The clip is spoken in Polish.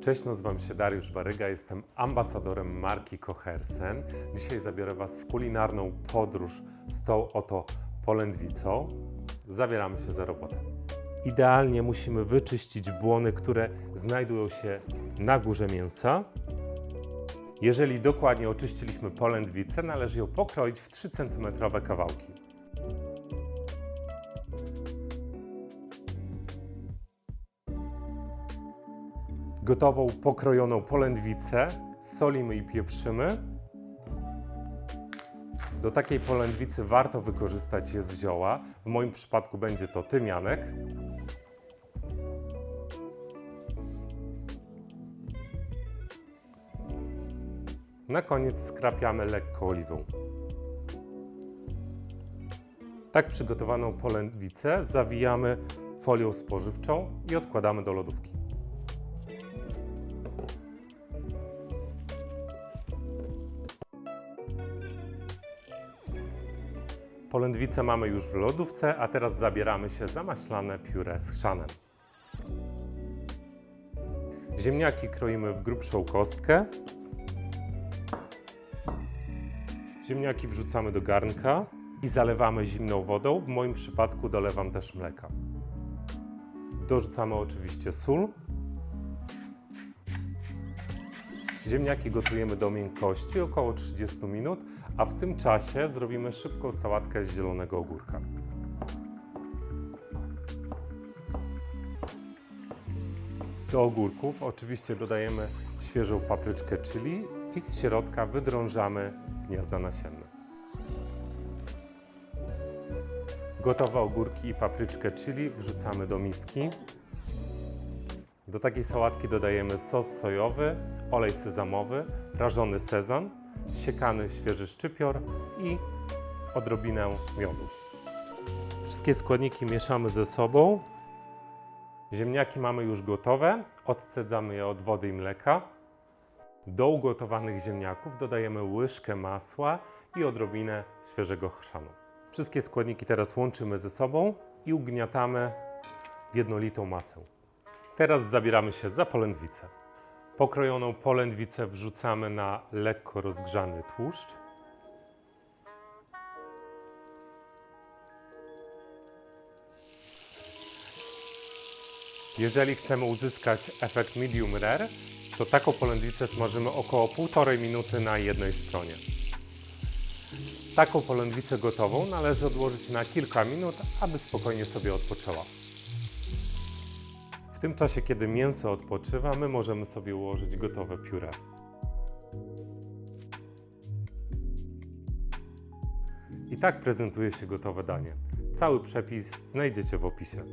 Cześć, nazywam się Dariusz Baryga, jestem ambasadorem marki Kochersen. Dzisiaj zabiorę Was w kulinarną podróż z tą oto polędwicą. Zabieramy się za robotę. Idealnie musimy wyczyścić błony, które znajdują się na górze mięsa. Jeżeli dokładnie oczyściliśmy polędwicę, należy ją pokroić w 3 cm kawałki. Gotową, pokrojoną polędwicę solimy i pieprzymy. Do takiej polędwicy warto wykorzystać je z zioła. W moim przypadku będzie to tymianek. Na koniec skrapiamy lekko oliwą. Tak przygotowaną polędwicę zawijamy folią spożywczą i odkładamy do lodówki. Polędwicę mamy już w lodówce, a teraz zabieramy się za maślane pióre z chrzanem. Ziemniaki kroimy w grubszą kostkę. Ziemniaki wrzucamy do garnka i zalewamy zimną wodą. W moim przypadku dolewam też mleka. Dorzucamy oczywiście sól. Ziemniaki gotujemy do miękkości około 30 minut, a w tym czasie zrobimy szybką sałatkę z zielonego ogórka. Do ogórków oczywiście dodajemy świeżą papryczkę chili i z środka wydrążamy gniazda nasienne. Gotowe ogórki i papryczkę chili wrzucamy do miski. Do takiej sałatki dodajemy sos sojowy, olej sezamowy, prażony sezam, siekany świeży szczypior i odrobinę miodu. Wszystkie składniki mieszamy ze sobą. Ziemniaki mamy już gotowe, odcedzamy je od wody i mleka. Do ugotowanych ziemniaków dodajemy łyżkę masła i odrobinę świeżego chrzanu. Wszystkie składniki teraz łączymy ze sobą i ugniatamy w jednolitą masę. Teraz zabieramy się za polędwicę. Pokrojoną polędwicę wrzucamy na lekko rozgrzany tłuszcz. Jeżeli chcemy uzyskać efekt medium rare, to taką polędwicę smażymy około 1,5 minuty na jednej stronie. Taką polędwicę gotową należy odłożyć na kilka minut, aby spokojnie sobie odpoczęła. W tym czasie, kiedy mięso odpoczywa, my możemy sobie ułożyć gotowe pióre. I tak prezentuje się gotowe danie. Cały przepis znajdziecie w opisie.